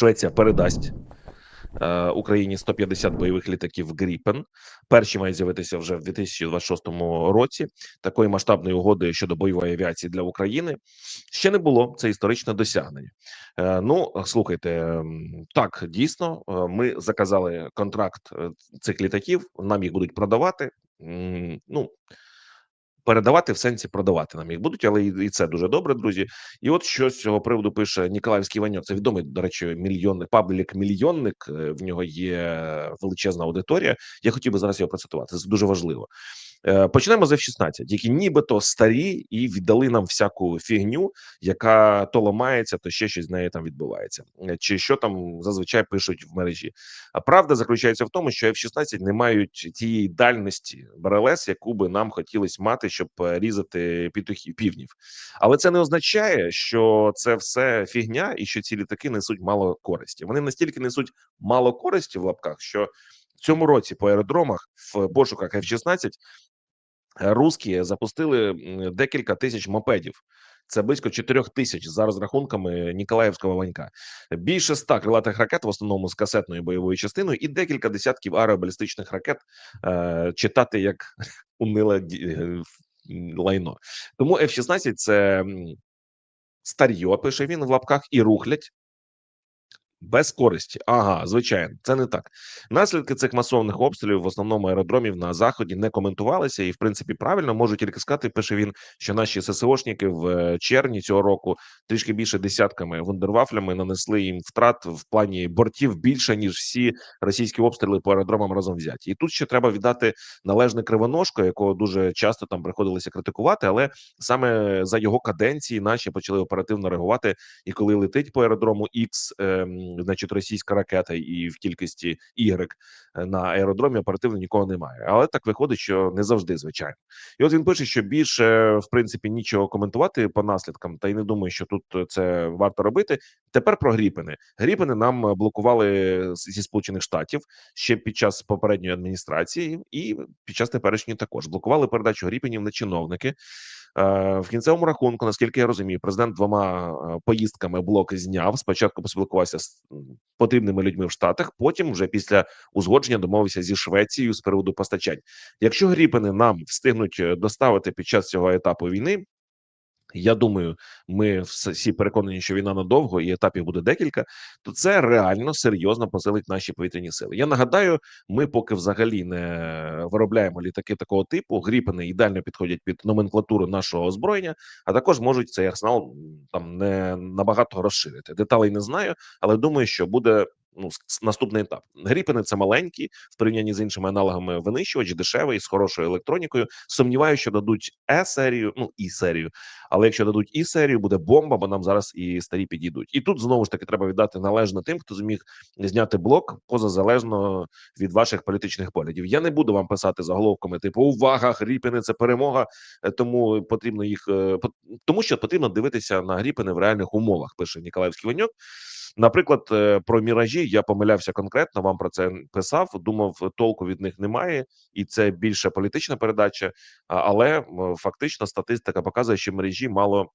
Швеція передасть е, Україні 150 бойових літаків Гріпен. Перші мають з'явитися вже в 2026 році. Такої масштабної угоди щодо бойової авіації для України ще не було. Це історичне досягнення. Е, Ну слухайте, так дійсно, е, ми заказали контракт е, цих літаків. Нам їх будуть продавати. Ну передавати в сенсі продавати нам їх будуть, але і, це дуже добре, друзі. І от що з цього приводу пише Ніколаївський Ваньок. Це відомий, до речі, мільйонник паблік мільйонник. е, В нього є величезна аудиторія. Я хотів би зараз його процитувати. Це дуже важливо. Е, Почнемо з F-16, які нібито старі і віддали нам всяку фігню, яка то ламається, то ще щось з нею там відбувається, Е, чи що там зазвичай пишуть в мережі. А правда заключається в тому, що F-16 не мають тієї дальності БРЛС, яку би нам хотілося мати, щоб різати петухів півнів. Але це не означає, що це все фігня, і що ці літаки несуть мало користі. Вони настільки несуть мало користі в лапках, що в цьому році по аеродромах в пошуках F-16 Е, Русські запустили декілька тисяч мопедів. Це близько 4 тисяч за розрахунками Ніколаївського ванька. Більше ста крилатих ракет, в основному з касетною бойовою частиною, і декілька десятків аеробалістичних ракет е, читати як униле е, лайно. Тому F-16 – це старьо, пише він в лапках, і рухлять без користі. Ага, звичайно, це не так. Наслідки цих масовних обстрілів в основному аеродромів на заході не коментувалися, і в принципі правильно можу тільки сказати. Пише він, що наші ССОшники в е, червні цього року трішки більше десятками вундервафлями нанесли їм втрат в плані бортів більше ніж всі російські обстріли по аеродромам разом взяті. І тут ще треба віддати належне кривоножко, якого дуже часто там приходилося критикувати, але саме за його каденції наші почали оперативно реагувати. І коли летить по аеродрому X, ем, значить російська ракета, і в кількості Y е, на аеродромі оперативно нікого немає. Але так виходить, що не завжди, звичайно. І от він пише, що більше в принципі нічого коментувати по наслідкам, та й не думаю, що тут е, це варто робити. Тепер про гріпини. Гріпини нам блокували зі сполучених штатів ще під час попередньої адміністрації, і під час теперішньої також блокували передачу гріпинів на чиновники. Е, В кінцевому рахунку, наскільки я розумію, президент двома е, поїздками блоки зняв. Спочатку поспілкувався з потрібними людьми в Штатах, потім вже після узгодження домовився зі Швецією з приводу постачань. Якщо гріпини нам встигнуть е, доставити під час цього етапу війни. Я думаю, ми всі переконані, що війна надовго і етапів буде декілька. То це реально серйозно посилить наші повітряні сили. Я нагадаю, ми поки взагалі не виробляємо літаки такого типу. Гріпини ідеально підходять під номенклатуру нашого озброєння, а також можуть цей арсенал там не набагато розширити. Деталей не знаю, але думаю, що буде. Ну, наступний етап. Гріпини це маленькі в порівнянні з іншими аналогами винищувач, дешевий з хорошою електронікою. Сумніваюся, що дадуть е серію, ну і серію. Але якщо дадуть і серію, буде бомба, бо нам зараз і старі підійдуть. І тут знову ж таки треба віддати належне тим, хто зміг зняти блок позазалежно від ваших політичних поглядів. Я не буду вам писати заголовками, типу увага, Гріпини це перемога. е, Тому потрібно їх е, тому, що потрібно дивитися на Гріпини в реальних умовах. Пише Ніколаївський Ваньок. Наприклад, е, про міражі я помилявся конкретно. Вам про це писав. Думав, толку від них немає, і це більше політична передача. Але фактично статистика показує, що мережі мало.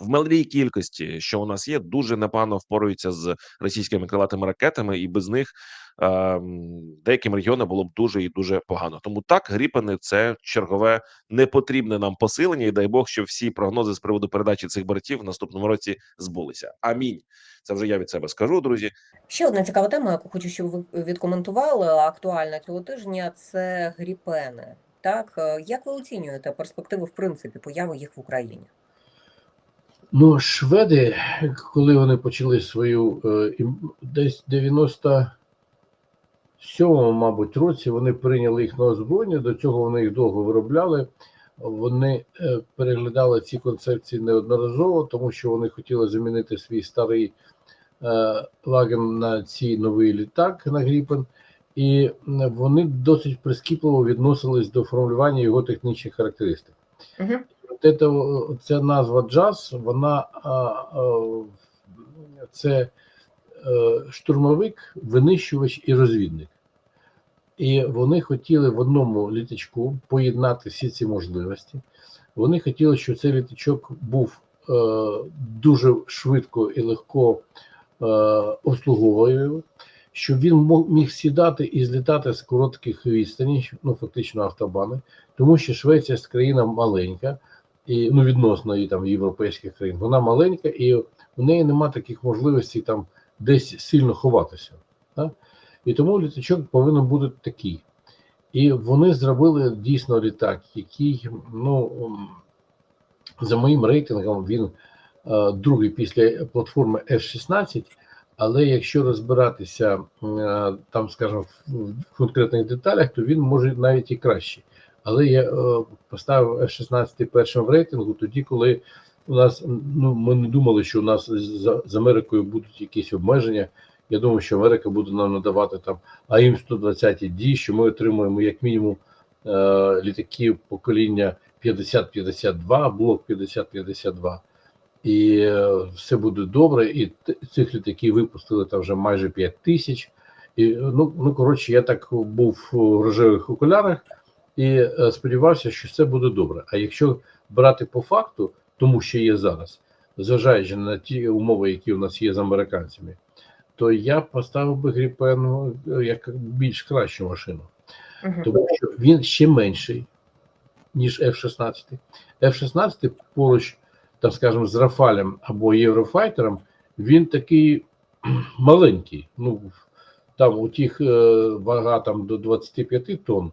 В малій кількості, що у нас є, дуже непогано впораються з російськими крилатими ракетами, і без них ем, деяким регіонам було б дуже і дуже погано. Тому так, гріпани це чергове непотрібне нам посилення, і дай Бог, що всі прогнози з приводу передачі цих бортів в наступному році збулися. Амінь. Це вже я від себе скажу, друзі. Ще одна цікава тема, яку хочу, щоб ви відкоментували, актуальна цього тижня, це гріпени. Так, е, як ви оцінюєте перспективи в принципі появи їх в Україні? Ну, шведи, коли вони почали свою е, десь 97-му, мабуть, році, вони прийняли їх на озброєння. До цього вони їх довго виробляли. Вони е, переглядали ці концепції неодноразово, тому що вони хотіли замінити свій старий е, лаген на цей новий літак на Гріпен. І вони досить прискіпливо відносились до формулювання його технічних характеристик. Угу. От ця назва джаз, вона це е, штурмовик, винищувач і розвідник. І вони хотіли в одному літачку поєднати всі ці можливості. Вони хотіли, щоб цей літачок був е, дуже швидко і легко обслуговує, його, щоб він міг сідати і злітати з коротких відстаней, ну фактично автобани, тому що Швеція країна маленька, і ну відносно і там європейських країн, вона маленька, і у неї нема таких можливостей там десь сильно ховатися. Так? І тому літачок повинен бути такий. І вони зробили дійсно літак, який, ну за моїм рейтингом, він е, другий після платформи F-16, але якщо розбиратися е, там, скажімо, в в конкретних деталях, то він може навіть і кращий. Але я е, поставив F-16 першим в рейтингу тоді, коли у нас ну ми не думали, що у нас з, з Америкою будуть якісь обмеження. Я думаю, що Америка буде нам надавати там АІМ 120 d що ми отримуємо як мінімум е, літаків покоління 50-52, блок 50-52. І е, все буде добре. І цих літаків випустили там вже майже 5 тисяч. І ну, ну коротше, я так був в рожевих окулярах і е, сподівався, що все буде добре. А якщо брати по факту, тому що є зараз, зважаючи на ті умови, які у нас є з американцями, то я поставив би Гріпен е, як більш кращу машину, Мгм. тому що він ще менший, ніж F-16. F-16 поруч, там, скажімо, з Рафалем або Єврофайтером, він такий маленький. Ну, там у тих е, вага там до 25 тонн,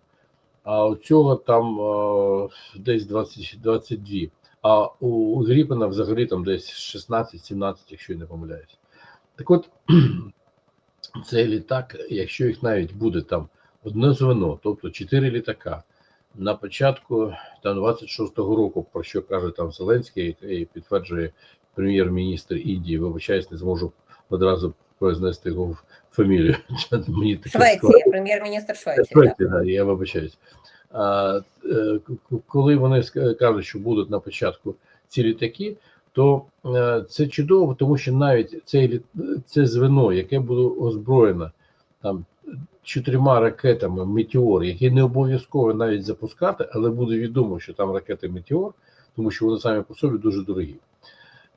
а у цього там е, десь 20, 22. А у, у Гріпена взагалі там десь 16-17, якщо я не помиляюсь. Так от, цей літак, якщо їх навіть буде там одне звено, тобто 4 літака, на початку там 26-го року, про що каже там Зеленський і підтверджує прем'єр-міністр Індії, вибачаюсь, не зможу одразу произнести його фамілію. Мені. Швеція, прем'єр-міністр Швеції. так. Швеція, да, я вибачаюсь. А, е, коли вони кажуть, що будуть на початку ці літаки, то е, це чудово, тому що навіть літ- це звено, яке буде озброєно там чотирма ракетами Метеор, які не обов'язково навіть запускати, але буде відомо, що там ракети Метеор, тому що вони самі по собі дуже дорогі.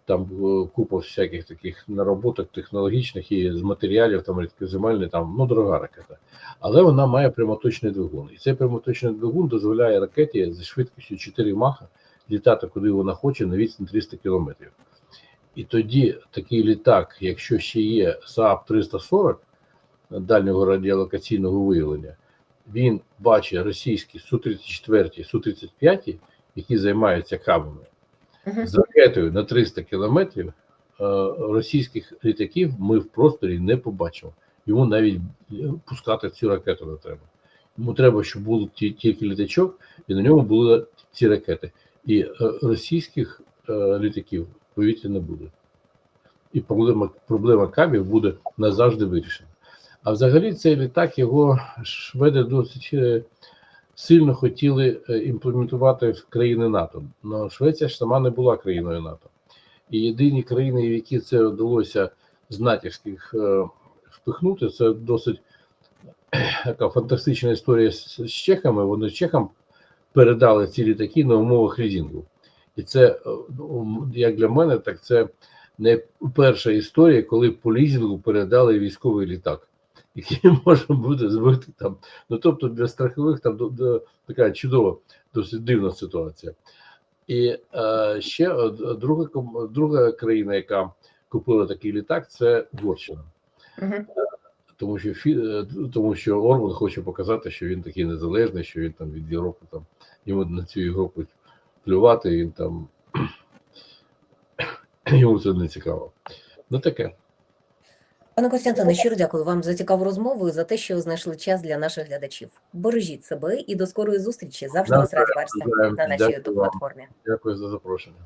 Там е, купа всяких таких нароботок технологічних і з матеріалів, там рідкоземельний, там ну дорога ракета але вона має прямоточний двигун. І цей прямоточний двигун дозволяє ракеті зі швидкістю 4 маха літати, куди вона хоче, на відстань 300 кілометрів. І тоді такий літак, якщо ще є СААП 340 дальнього радіолокаційного виявлення, він бачить російські Су-34, Су-35, які займаються кабами. З ракетою на 300 кілометрів е, російських літаків ми в просторі не побачимо. Йому навіть е, пускати цю ракету не треба. Йому треба, щоб був тільки літачок, і на ньому були ці ракети. І е, російських літаків в повітрі не буде. І проблема, проблема кабів буде назавжди вирішена. А взагалі цей літак його шведи досить сильно хотіли е, імплементувати в країни НАТО. Але Швеція ж сама не була країною НАТО. І єдині країни, в які це вдалося з натівських е, впихнути, це досить така фантастична історія з, з чехами. Вони чехам передали ці літаки на умовах лізінгу. І це, е, як для мене, так це не перша історія, коли по лізінгу передали військовий літак, який може бути збити там. Ну тобто для страхових там до, до, така чудова, досить дивна ситуація. І е, ще друга, друга країна, яка купила такий літак, це Угорщина. Мгм. Тому що е, тому що Орбан хоче показати, що він такий незалежний, що він там від Європи там йому на цю Європу плювати, він там йому це не цікаво. Ну таке. Пане Костянтине, щиро дякую вам за цікаву розмову і за те, що знайшли час для наших глядачів. Бережіть себе і до скорої зустрічі. Завжди вас раді бачити на нашій YouTube платформі. Дякую за запрошення.